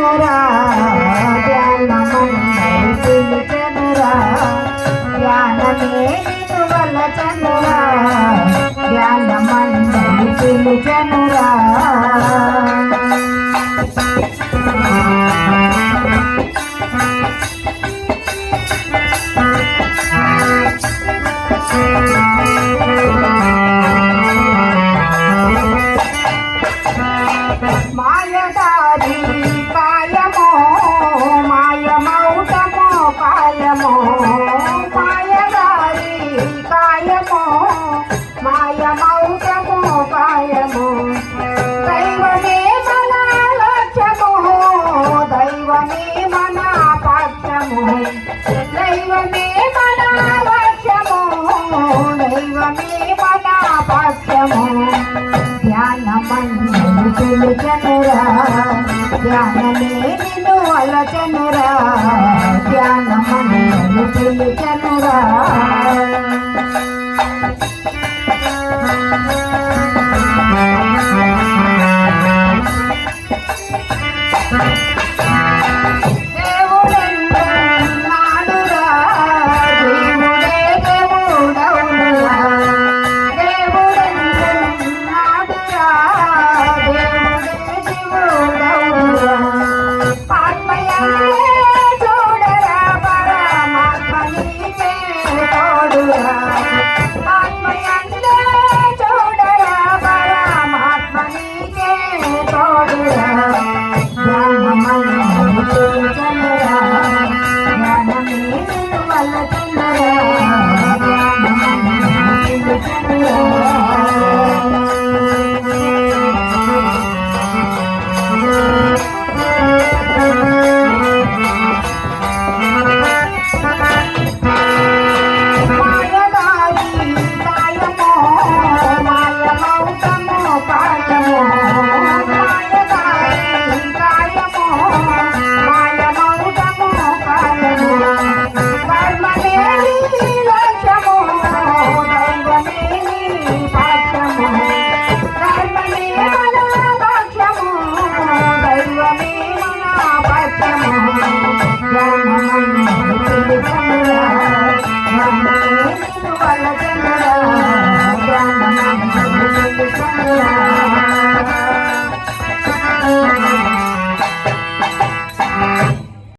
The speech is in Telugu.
చెనురా చెనురా జ్ఞానమే వల్ల చెనురా జ్ఞానమందరి చెనురా మన్ను తెలుచనురా ధ్యానమే నిన్ను అలచనురా ధ్యానమన్ను తెలుచనురా Thank you.